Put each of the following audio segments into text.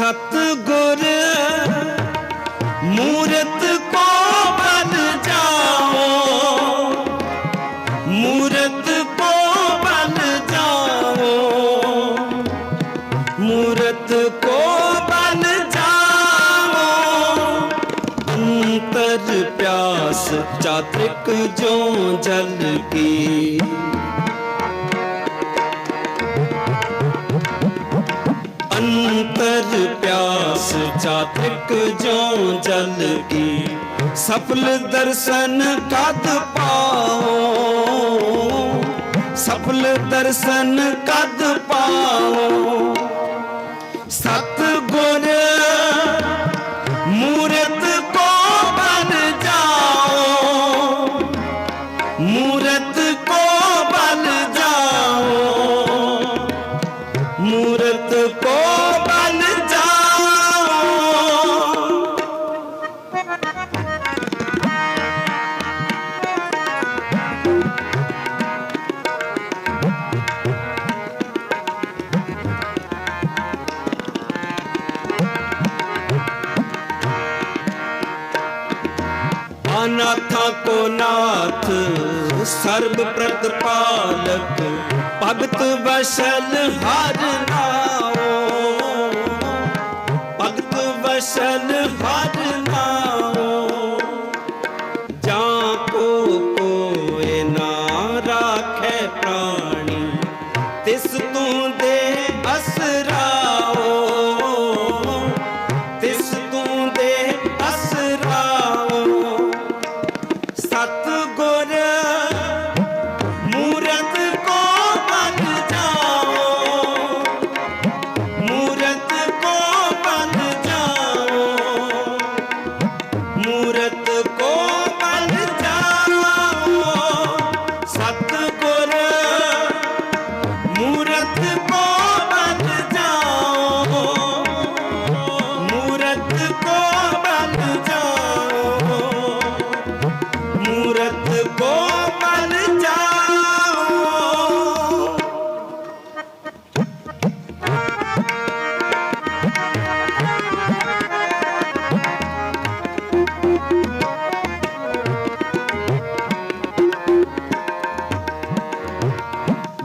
ਸਤਗੁਰ, ਮੂਰਤ ਕੋ ਬਨ ਜਾਓ। ਮੂਰਤ ਕੋ ਬਨ ਜਾਓ। ਮੂਰਤ ਕੋ ਬਨ ਜਾਓ। ਅੰਤਰ ਪਿਆਸ, ਚਾਤ੍ਰਿਕ ਜੋ ਜਲ ਕੀ। ਪਿਆਸ ਚਾਤ੍ਰਿਕ ਜੋ ਜਲ ਕੀ ਸਫਲ ਦਰਸ਼ਨ ਕਦ ਪਾਓ ਸਫਲ ਦਰਸ਼ਨ ਕਦ ਪਾਓ ਸਤ ਗੁਰ ਮੂਰਤ ਕੋ ਬਨ ਜਾਓ ਮੂਰਤ ਕੋ ਬਨ ਜਾਓ ਮੂਰਤ ਕੋ ਅਨਾਥਾ ਕੋ ਨਾਥ ਸਰਬ ਪ੍ਰਤਪਾਲਕ ਭਗਤ ਵਸਲ ਹਰ ਨਾਉ।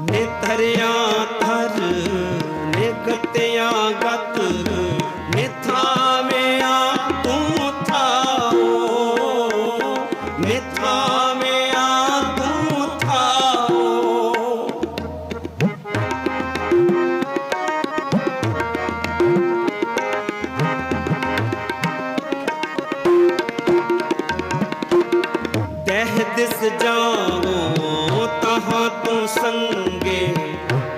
ਨਿਤਰਿਆ ਥਰ ਨਿਗਤਿਆ ਗਤ ਤਹਿ ਦਿਸ ਤਹਾਂ ਤੂੰ ਸੰਗੇ।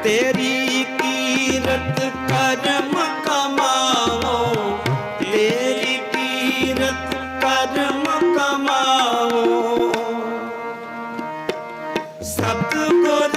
ਤੇਰੀ ਕੀਰਤ ਕਰਮ ਕਮਾਵੋ ਤੇਰੀ ਕੀਰਤ ਕਰਮ ਕਮਾਵੋ ਸਤਿਗੁਰ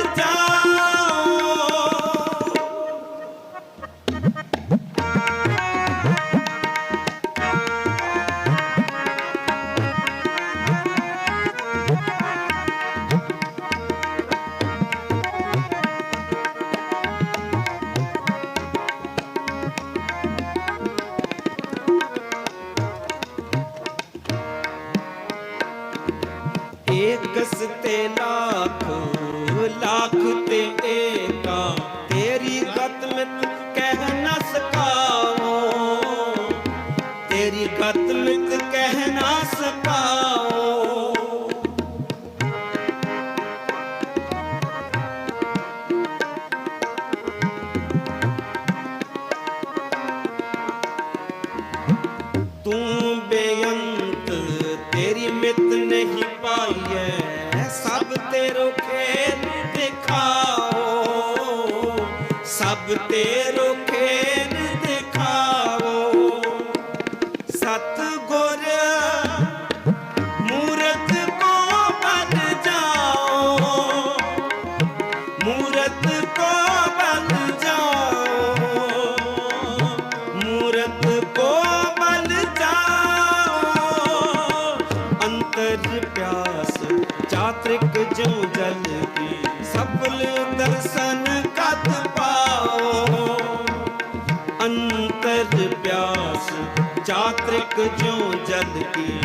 ਏਕਸ ਤੇ ਲੱਖ ਲੱਖ ਤੇ ਏਕਾ। ਤੇਰੀ ਗਤ ਮਿਤ ਕਹਿ ਨਾ ਸਕਾਓ ਸਭ ਤੇਰੋ ਖੇਲ ਦਿਖਾਓ। ਸਭ ਤੇ ਰੁਖੇ ਚਾਤ੍ਰਿਕ ਜਿਉ ਜਲ ਕੀ ਸਫਲ ਦਰਸ਼ਨ ਕਤ ਪਾਓ। ਅੰਤਰ ਪਿਆਸ ਚਾਤ੍ਰਿਕ ਜਿਉ ਜਲ ਕੀ